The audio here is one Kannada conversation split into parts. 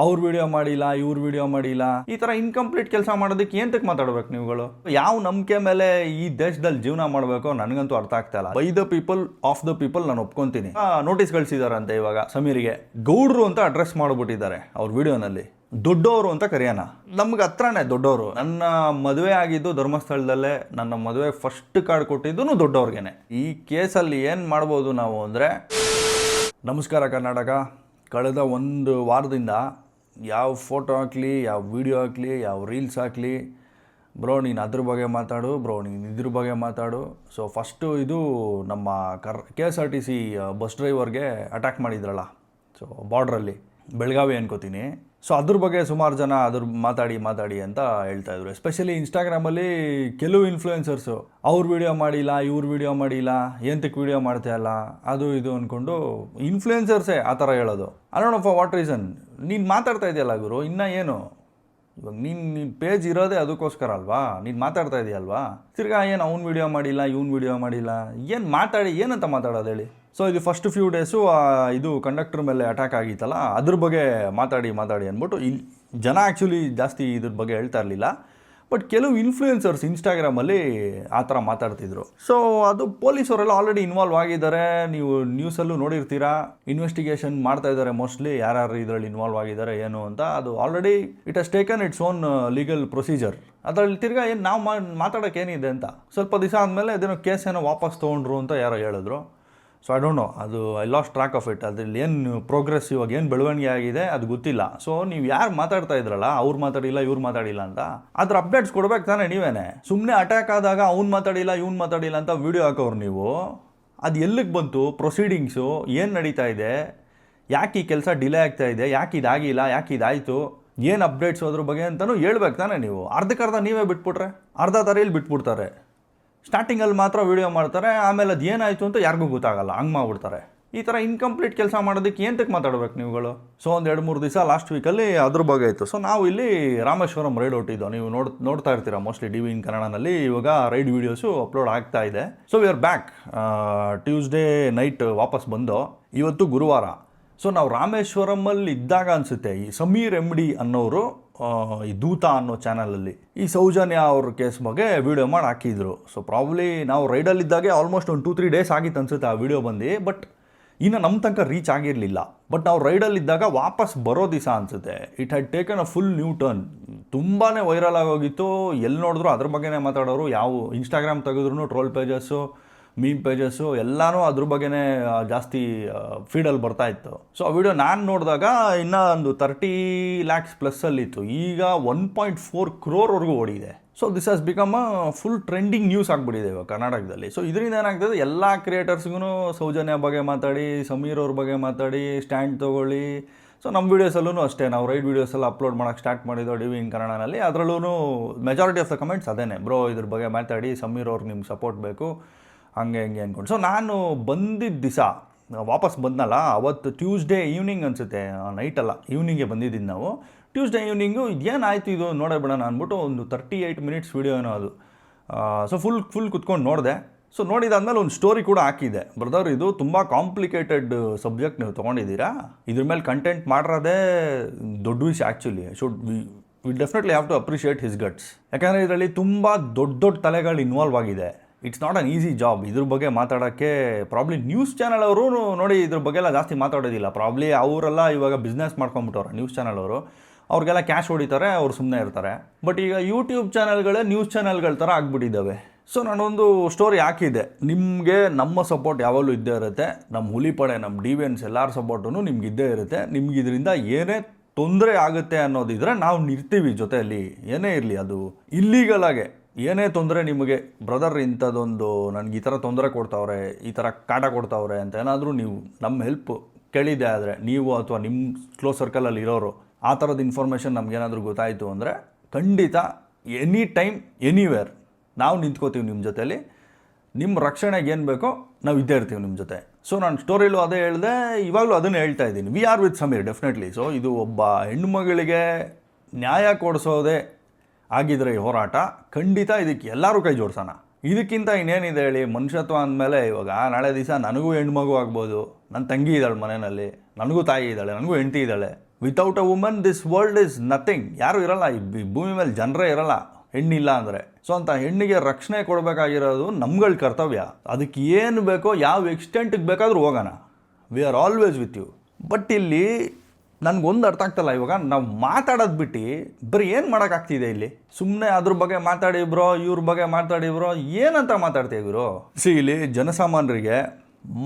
ಅವ್ರ ವಿಡಿಯೋ ಮಾಡಿಲ್ಲ, ಇವ್ರ ವಿಡಿಯೋ ಮಾಡಿಲ್ಲ, ಈ ತರ ಇನ್ಕಂಪ್ಲೀಟ್ ಕೆಲಸ ಮಾಡೋದಕ್ಕೆ ಏಂತಕ್ಕೆ ಮಾತಾಡ್ಬೇಕು ನೀವುಗಳು? ಯಾವ ನಂಬಿಕೆ ಮೇಲೆ ಈ ದೇಶದಲ್ಲಿ ಜೀವನ ಮಾಡಬೇಕು ನನಗಂತೂ ಅರ್ಥ ಆಗ್ತಾ ಇಲ್ಲ. By the people of the people ನಾನು ಒಪ್ಕೊಂತೀನಿ. ನೋಟಿಸ್ ಕಳಿಸಿದಾರಂತೆ ಇವಾಗ ಸಮೀರಿಗೆ. ಗೌಡ್ರು ಅಂತ ಅಡ್ರೆಸ್ ಮಾಡ್ಬಿಟ್ಟಿದ್ದಾರೆ ಅವ್ರ ವಿಡಿಯೋನಲ್ಲಿ ದೊಡ್ಡವರು ಅಂತ ಕರೆಯೋಣ. ನಮ್ಗೆ ಹತ್ರನೇ ದೊಡ್ಡವರು ನನ್ನ ಮದುವೆ ಆಗಿದ್ದು ಧರ್ಮಸ್ಥಳದಲ್ಲೇ ನನ್ನ ಮದುವೆ ಫಸ್ಟ್ ಕಾರ್ಡ್ ಕೊಟ್ಟಿದ್ದು ದೊಡ್ಡವ್ರಿಗೇನೆ ಈ ಕೇಸಲ್ಲಿ ಏನು ಮಾಡ್ಬೋದು ನಾವು ಅಂದರೆ, ನಮಸ್ಕಾರ ಕರ್ನಾಟಕ. ಕಳೆದ ಒಂದು ವಾರದಿಂದ ಯಾವ ಫೋಟೋ ಹಾಕಲಿ, ಯಾವ ವಿಡಿಯೋ ಹಾಕಲಿ, ಯಾವ ರೀಲ್ಸ್ ಹಾಕಲಿ, ಬ್ರೋ ನೀನು ಅದ್ರ ಬಗ್ಗೆ ಮಾತಾಡು, ಬ್ರೋ ನೀನು ಇದ್ರ ಬಗ್ಗೆ ಮಾತಾಡು. ಸೊ ಫಸ್ಟು ಇದು ನಮ್ಮ ಕರ್ K S R T C bus ಡ್ರೈವರ್ಗೆ ಅಟ್ಯಾಕ್ ಮಾಡಿದ್ರಲ್ಲ ಸೊ ಬಾರ್ಡ್ರಲ್ಲಿ ಬೆಳಗಾವಿ ಅನ್ಕೋತೀನಿ. ಸೊ ಅದ್ರ ಬಗ್ಗೆ ಸುಮಾರು ಜನ ಅದ್ರ ಮಾತಾಡಿ ಮಾತಾಡಿ ಅಂತ ಹೇಳ್ತಾ ಇದ್ರು. ಎಸ್ಪೆಷಲಿ ಇನ್ಸ್ಟಾಗ್ರಾಮಲ್ಲಿ ಕೆಲವು ಇನ್ಫ್ಲೂಯೆನ್ಸರ್ಸು ಅವ್ರ ವಿಡಿಯೋ ಮಾಡಿಲ್ಲ, ಇವ್ರ ವಿಡಿಯೋ ಮಾಡಿಲ್ಲ ಎಂತಕ್ಕೆ ವಿಡಿಯೋ ಮಾಡ್ತಾ ಇಲ್ಲ ಅದು ಇದು ಅಂದ್ಕೊಂಡು ಇನ್ಫ್ಲೂಯೆನ್ಸರ್ಸೇ ಆ ಥರ ಹೇಳೋದು. ಅಲ್ಲ ಫಾರ್ ವಾಟ್ ರೀಸನ್ ನೀನು ಮಾತಾಡ್ತಾ ಇದೆಯಲ್ಲ ಗುರು, ಇನ್ನೂ ಏನು? ಇವಾಗ ನೀನು ನಿನ್ನ ಪೇಜ್ ಇರೋದೇ ಅದಕ್ಕೋಸ್ಕರ ಅಲ್ವಾ? ನೀನು ಮಾತಾಡ್ತಾ ಇದೆಯಲ್ವಾ? ತಿರ್ಗಾ ಏನು ಅವ್ನು ವೀಡಿಯೋ ಮಾಡಿಲ್ಲ, ಇವ್ನು ವಿಡಿಯೋ ಮಾಡಿಲ್ಲ? ಏನು ಮಾತಾಡಿ, ಏನಂತ ಮಾತಾಡೋದು ಹೇಳಿ? ಸೊ ಇದು ಫಸ್ಟ್ ಫ್ಯೂ ಡೇಸು ಇದು ಕಂಡಕ್ಟರ್ ಮೇಲೆ ಅಟ್ಯಾಕ್ ಆಗಿತ್ತಲ್ಲ, ಅದ್ರ ಬಗ್ಗೆ ಮಾತಾಡಿ ಮಾತಾಡಿ ಅಂದ್ಬಿಟ್ಟು ಇಲ್ಲಿ ಜನ ಆ್ಯಕ್ಚುಲಿ ಜಾಸ್ತಿ ಇದ್ರ ಬಗ್ಗೆ ಹೇಳ್ತಾ ಇರಲಿಲ್ಲ. ಬಟ್ ಕೆಲವು ಇನ್ಫ್ಲೂಯೆನ್ಸರ್ಸ್ ಇನ್ಸ್ಟಾಗ್ರಾಮಲ್ಲಿ ಆ ಥರ ಮಾತಾಡ್ತಿದ್ರು. ಸೊ ಅದು ಪೊಲೀಸವರೆಲ್ಲ ಆಲ್ರೆಡಿ ಇನ್ವಾಲ್ವ್ ಆಗಿದ್ದಾರೆ. ನೀವು ನ್ಯೂಸಲ್ಲೂ ನೋಡಿರ್ತೀರಾ? ಇನ್ವೆಸ್ಟಿಗೇಷನ್ ಮಾಡ್ತಾ ಇದ್ದಾರೆ ಮೋಸ್ಟ್ಲಿ ಯಾರ್ಯಾರು ಇದರಲ್ಲಿ ಇನ್ವಾಲ್ವ್ ಆಗಿದ್ದಾರೆ, ಏನು ಅಂತ. ಅದು already it has taken its own legal procedure ಅದರಲ್ಲಿ ತಿರ್ಗಾ ಏನು ನಾವು ಮಾತಾಡೋಕೆ ಏನಿದೆ ಅಂತ. ಸ್ವಲ್ಪ ದಿವಸ ಆದಮೇಲೆ ಅದೇನೋ ಕೇಸ್ ಏನೋ ವಾಪಸ್ ತೊಗೊಂಡ್ರು ಅಂತ ಯಾರೋ ಹೇಳಿದ್ರು. ಸೊ ಐ ಡೋಂಟ್ ನೋ ಅದು I lost track of it ಅದರಲ್ಲಿ ಏನು ಪ್ರೋಗ್ರೆಸ್ ಇವಾಗ ಏನು ಬೆಳವಣಿಗೆ ಆಗಿದೆ ಅದು ಗೊತ್ತಿಲ್ಲ. ಸೊ ನೀವು ಯಾರು ಮಾತಾಡ್ತಾ ಇದ್ರಲ್ಲ, ಅವ್ರು ಮಾತಾಡಿಲ್ಲ, ಇವ್ರು ಮಾತಾಡಿಲ್ಲ ಅಂತ, ಅದ್ರ ಅಪ್ಡೇಟ್ಸ್ ಕೊಡ್ಬೇಕು ತಾನೇ ನೀವೇನೆ. ಸುಮ್ಮನೆ ಅಟ್ಯಾಕ್ ಆದಾಗ ಅವ್ನು ಮಾತಾಡಿಲ್ಲ, ಇವ್ನು ಮಾತಾಡಿಲ್ಲ ಅಂತ ವಿಡಿಯೋ ಹಾಕೋರು ನೀವು. ಅದು ಎಲ್ಲಿಗೆ ಬಂತು? ಪ್ರೊಸೀಡಿಂಗ್ಸು ಏನು ನಡೀತಾ ಇದೆ? ಯಾಕೆ ಈ ಕೆಲಸ ಡಿಲೇ ಆಗ್ತಾ ಇದೆ? ಯಾಕೆ ಇದಾಗಿಲ್ಲ? ಯಾಕೆ ಇದಾಯಿತು? ಏನು ಅಪ್ಡೇಟ್ಸ್ ಅದ್ರ ಬಗ್ಗೆ ಅಂತಲೂ ಹೇಳ್ಬೇಕು ತಾನೇ ನೀವು. ಅರ್ಧಕ್ಕರ್ಧ ನೀವೇ ಬಿಟ್ಬಿಟ್ರೆ, ಅರ್ಧ ತರೆಯಲ್ಲಿ ಬಿಟ್ಬಿಡ್ತಾರೆ. ಸ್ಟಾರ್ಟಿಂಗಲ್ಲಿ ಮಾತ್ರ ವೀಡಿಯೋ ಮಾಡ್ತಾರೆ, ಆಮೇಲೆ ಅದು ಏನಾಯಿತು ಅಂತ ಯಾರಿಗೂ ಗೊತ್ತಾಗಲ್ಲ, ಹಂಗೆ ಮಾಡ್ಬಿಡ್ತಾರೆ. ಈ ಥರ ಇನ್ಕಂಪ್ಲೀಟ್ ಕೆಲಸ ಮಾಡೋದಕ್ಕೆ ಏನಕ್ಕೆ ಮಾತಾಡ್ಬೇಕು ನೀವುಗಳು? ಸೊ ಒಂದು ಎರಡು ಮೂರು ದಿವಸ ಲಾಸ್ಟ್ ವೀಕಲ್ಲಿ ಅದ್ರ ಬಗ್ಗೆ ಇತ್ತು. ಸೊ ನಾವು ಇಲ್ಲಿ ರಾಮೇಶ್ವರಂ ರೈಡ್ ಹೊಟ್ಟಿದ್ದು ನೀವು ನೋಡ್, ನೋಡ್ತಾ ಇರ್ತೀರಾ ಮೋಸ್ಟ್ಲಿ ಡಿ ವಿ ಇನ್ ಕನ್ನಡನಲ್ಲಿ. ಇವಾಗ ರೈಡ್ ವೀಡಿಯೋಸು ಅಪ್ಲೋಡ್ ಆಗ್ತಾ ಇದೆ. So we are back Tuesday night ವಾಪಸ್ ಬಂದು, ಇವತ್ತು ಗುರುವಾರ. ಸೊ ನಾವು ರಾಮೇಶ್ವರಮಲ್ಲಿ ಇದ್ದಾಗ ಅನಿಸುತ್ತೆ, ಈ ಸಮೀರ್ ಎಂ ಡಿ ಅನ್ನೋರು ಈ ದೂತ ಅನ್ನೋ ಚಾನಲಲ್ಲಿ. ಈ ಸೌಜನ್ಯ ಅವ್ರ ಕೇಸ್ ಬಗ್ಗೆ ವಿಡಿಯೋ ಮಾಡಿ ಹಾಕಿದ್ರು. ಸೊ ಪ್ರಾಬ್ಲಿ ನಾವು ರೈಡಲ್ಲಿದ್ದಾಗೆ ಆಲ್ಮೋಸ್ಟ್ ಒಂದು ಟೂ ತ್ರೀ ಡೇಸ್ ಆಗಿತ್ತು ಅನ್ಸುತ್ತೆ ಆ ವಿಡಿಯೋ ಬಂದು ಬಟ್ ಇನ್ನು ನಮ್ಮ ತನಕ ರೀಚ್ ಆಗಿರಲಿಲ್ಲ. ಬಟ್ ನಾವು ರೈಡಲ್ಲಿದ್ದಾಗ ವಾಪಸ್ ಬರೋ ದಿವಸ ಅನಿಸುತ್ತೆ. It had taken a full new turn ತುಂಬಾ ವೈರಲ್ ಆಗೋಗಿತ್ತು. ಎಲ್ಲಿ ನೋಡಿದ್ರು ಅದ್ರ ಬಗ್ಗೆನೇ ಮಾತಾಡೋರು, ಯಾವ ಇನ್ಸ್ಟಾಗ್ರಾಮ್ ತೆಗೆದ್ರು ಟ್ರೋಲ್ ಪೇಜಸ್ಸು ಮೀಮ್ ಪೇಜಸ್ಸು ಎಲ್ಲನೂ ಅದ್ರ ಬಗ್ಗೆನೇ ಜಾಸ್ತಿ ಫೀಡಲ್ಲಿ ಬರ್ತಾ ಇತ್ತು. ಸೊ ಆ ವಿಡಿಯೋ ನಾನು ನೋಡಿದಾಗ ಇನ್ನೂ ಒಂದು ತರ್ಟಿ ಲ್ಯಾಕ್ಸ್ ಪ್ಲಸ್ಸಲ್ಲಿತ್ತು ಈಗ ಒನ್ ಪಾಯಿಂಟ್ ಫೋರ್ ಕ್ರೋರ್ವರೆಗೂ ಓಡಿದೆ. So this has become full trending news ಆಗಿಬಿಟ್ಟಿದೆ ಇವಾಗ ಕರ್ನಾಟಕದಲ್ಲಿ. ಸೊ ಇದರಿಂದ ಏನಾಗ್ತದೆ, ಎಲ್ಲ ಕ್ರಿಯೇಟರ್ಸ್ಗೂ ಸೌಜನ್ಯ ಬಗ್ಗೆ ಮಾತಾಡಿ, ಸಮೀರ್ ಅವ್ರ ಬಗ್ಗೆ ಮಾತಾಡಿ ಸ್ಟ್ಯಾಂಡ್ ತೊಗೊಳ್ಳಿ. ಸೊ ನಮ್ಮ ವೀಡಿಯೋಸಲ್ಲೂ ಅಷ್ಟೇ. ನಾವು ರೈಡ್ ವೀಡಿಯೋಸೆಲ್ಲ ಅಪ್ಲೋಡ್ ಮಾಡೋಕ್ಕೆ ಸ್ಟಾರ್ಟ್ ಮಾಡಿದ್ದೋ ಡಿ ವಿ ಇನ್ ಕನ್ನಡನಲ್ಲಿ. ಅದರಲ್ಲೂ ಮೆಜಾರಿಟಿ ಆಫ್ ದ ಕಮೆಂಟ್ಸ್ ಅದೇನೆ. ಬ್ರೋ ಇದ್ರ ಬಗ್ಗೆ ಮಾತಾಡಿ, ಸಮೀರ್ ಅವ್ರಿಗೆ ನಿಮ್ಗೆ ಸಪೋರ್ಟ್ ಬೇಕು. ಹಂಗೆ ಹಂಗೆ ಅಂದ್ಕೊಂಡು ಸೊ ನಾನು ಬಂದಿದ್ದ ದಿವಸ, ವಾಪಸ್ ಬಂದನಲ್ಲ, ಅವತ್ತು ಟ್ಯೂಸ್ಡೇ ಈವ್ನಿಂಗ್ ಅನಿಸುತ್ತೆ ನೈಟಲ್ಲ ಈವ್ನಿಂಗೆ ಬಂದಿದ್ದೀನಿ ನಾವು. ಟ್ಯೂಸ್ಡೇ ಈವ್ನಿಂಗು ಇದೇನಾಯ್ತು ಇದು, ನೋಡೇ ಅಂದ್ಬಿಟ್ಟು ಒಂದು ತರ್ಟಿ ಏಯ್ಟ್ ಮಿನಿಟ್ಸ್ ವೀಡಿಯೋ ಏನೋ ಅದು. ಸೊ ಫುಲ್ ಫುಲ್ ಕುತ್ಕೊಂಡು ನೋಡಿದೆ. ಸೊ ನೋಡಿದಾದ್ಮೇಲೆ ಒಂದು ಸ್ಟೋರಿ ಕೂಡ ಹಾಕಿದೆ. ಬ್ರದರ್ ಇದು ತುಂಬ ಕಾಂಪ್ಲಿಕೇಟೆಡ್ ಸಬ್ಜೆಕ್ಟ್ ನೀವು ತೊಗೊಂಡಿದ್ದೀರಾ? ಇದ್ರ ಮೇಲೆ ಕಂಟೆಂಟ್ ಮಾಡಿರೋದೇ ದೊಡ್ಡ ವಿಷಯ actually should we we definitely have to appreciate his guts ಯಾಕಂದರೆ ಇದರಲ್ಲಿ ತುಂಬ ದೊಡ್ಡ ದೊಡ್ಡ ತಲೆಗಳು ಇನ್ವಾಲ್ವ್ ಆಗಿದೆ. It's not an easy job ಇದ್ರ ಬಗ್ಗೆ ಮಾತಾಡೋಕ್ಕೆ ಪ್ರಾಬ್ಲಿ ನ್ಯೂಸ್ ಚಾನಲ್ ಅವರು ನೋಡಿ ಇದ್ರ ಬಗ್ಗೆ ಎಲ್ಲ ಜಾಸ್ತಿ ಮಾತಾಡೋದಿಲ್ಲ. ಪ್ರಾಬ್ಲಿ ಅವರೆಲ್ಲ ಇವಾಗ ಬಿಸ್ನೆಸ್ ಮಾಡ್ಕೊಂಬಿಟ್ಟವ್ರೆ ನ್ಯೂಸ್ ಚಾನಲ್ ಅವರು. ಅವ್ರಿಗೆಲ್ಲ ಕ್ಯಾಶ್ ಹೊಡಿತಾರೆ, ಅವ್ರು ಸುಮ್ಮನೆ ಇರ್ತಾರೆ. ಬಟ್ ಈಗ ಯೂಟ್ಯೂಬ್ ಚಾನಲ್ಗಳೇ ನ್ಯೂಸ್ ಚಾನಲ್ಗಳ ಥರ ಆಗಿಬಿಟ್ಟಿದ್ದಾವೆ. ಸೊ ನಾನೊಂದು ಸ್ಟೋರಿ ಹಾಕಿದ್ದೆ. ನಿಮಗೆ ನಮ್ಮ ಸಪೋರ್ಟ್ ಯಾವಾಗಲೂ ಇದ್ದೇ ಇರುತ್ತೆ. ನಮ್ಮ ಹುಲಿ ಪಡೆ ನಮ್ಮ ಎನ್ಸ್ ಎಲ್ಲರ ಸಪೋರ್ಟು ನಿಮ್ಗೆ ಇದ್ದೇ ಇರುತ್ತೆ. ನಿಮ್ಗೆ ಇದರಿಂದ ಏನೇ ತೊಂದರೆ ಆಗುತ್ತೆ ಅನ್ನೋದಿದ್ರೆ ನಾವು ನಿರ್ತೀವಿ ಜೊತೆಯಲ್ಲಿ. ಏನೇ ಇರಲಿ ಅದು ಇಲ್ಲೀಗಲ್ ಆಗಿ. ಏನೇ ತೊಂದರೆ ನಿಮಗೆ ಬ್ರದರ್ ಇಂಥದ್ದೊಂದು ನನಗೆ ಈ ಥರ ತೊಂದರೆ ಕೊಡ್ತಾವ್ರೆ, ಈ ಥರ ಕಾಟ ಕೊಡ್ತಾವ್ರೆ ಅಂತ ಏನಾದರೂ ನೀವು ನಮ್ಮ ಹೆಲ್ಪ್ ಕೇಳಿದೆ ಆದರೆ, ನೀವು ಅಥವಾ ನಿಮ್ಮ ಕ್ಲೋಸ್ ಸರ್ಕಲಲ್ಲಿ ಇರೋರು, ಆ ಥರದ ಇನ್ಫಾರ್ಮೇಷನ್ ನಮಗೇನಾದರೂ ಗೊತ್ತಾಯಿತು ಅಂದರೆ ಖಂಡಿತ ಎನಿ ಟೈಮ್ ಎನಿವೇರ್ ನಾವು ನಿಂತ್ಕೋತೀವಿ ನಿಮ್ಮ ಜೊತೆಯಲ್ಲಿ ನಿಮ್ಮ ರಕ್ಷಣೆಗೆ ಏನು ಬೇಕೋ ನಾವು ಇದ್ದೇ ಇರ್ತೀವಿ ನಿಮ್ಮ ಜೊತೆ. ಸೊ ನಾನು ಸ್ಟೋರಿಲೂ ಅದೇ ಹೇಳಿದೆ, ಇವಾಗಲೂ ಅದನ್ನು ಹೇಳ್ತಾ ಇದ್ದೀನಿ. We are with Sameer definitely so ಇದು ಒಬ್ಬ ಹೆಣ್ಣುಮಗಳಿಗೆ ನ್ಯಾಯ ಕೊಡಿಸೋದೇ ಆಗಿದ್ರೆ ಈ ಹೋರಾಟ, ಖಂಡಿತ ಇದಕ್ಕೆ ಎಲ್ಲರೂ ಕೈ ಜೋಡಿಸೋಣ. ಇದಕ್ಕಿಂತ ಇನ್ನೇನಿದೆ ಹೇಳಿ, ಮನುಷ್ಯತ್ವ ಅಂದಮೇಲೆ ಇವಾಗ ನಾಳೆ ದಿವಸ ನನಗೂ ಹೆಣ್ಮಗು ಆಗ್ಬೋದು. ನನ್ನ ತಂಗಿ ಇದ್ದಾಳೆ ಮನೆಯಲ್ಲಿ. ನನಗೂ ತಾಯಿ ಇದ್ದಾಳೆ, ನನಗೂ ಹೆಂಡತಿ ಇದ್ದಾಳೆ. Without a woman this world is nothing ಯಾರೂ ಇರಲ್ಲ, ಈ ಭೂಮಿ ಮೇಲೆ ಜನರೇ ಇರಲ್ಲ, ಹೆಣ್ಣಿಲ್ಲ ಅಂದರೆ. ಸೊ ಅಂತ ಹೆಣ್ಣಿಗೆ ರಕ್ಷಣೆ ಕೊಡಬೇಕಾಗಿರೋದು ನಮ್ಗಳ ಕರ್ತವ್ಯ. ಅದಕ್ಕೆ ಏನು ಬೇಕೋ, ಯಾವ ಎಕ್ಸ್ಟೆಂಟಿಗೆ ಬೇಕಾದರೂ ಹೋಗೋಣ. We are always with you but ಇಲ್ಲಿ ನನಗೊಂದು ಅರ್ಥ ಆಗ್ತಲ್ಲ ಇವಾಗ. ನಾವು ಮಾತಾಡೋದು ಬಿಟ್ಟು ಬರೀ ಏನು ಮಾಡೋಕ್ಕಾಗ್ತಿದೆ ಇಲ್ಲಿ? ಸುಮ್ಮನೆ ಅದ್ರ ಬಗ್ಗೆ ಮಾತಾಡಿ ಬ್ರೋ, ಇವ್ರ ಬಗ್ಗೆ ಮಾತಾಡಿ ಬ್ರೋ, ಏನಂತ ಮಾತಾಡ್ತೀವಿ ಇವರು ಸಿ ಇಲ್ಲಿ ಜನಸಾಮಾನ್ಯರಿಗೆ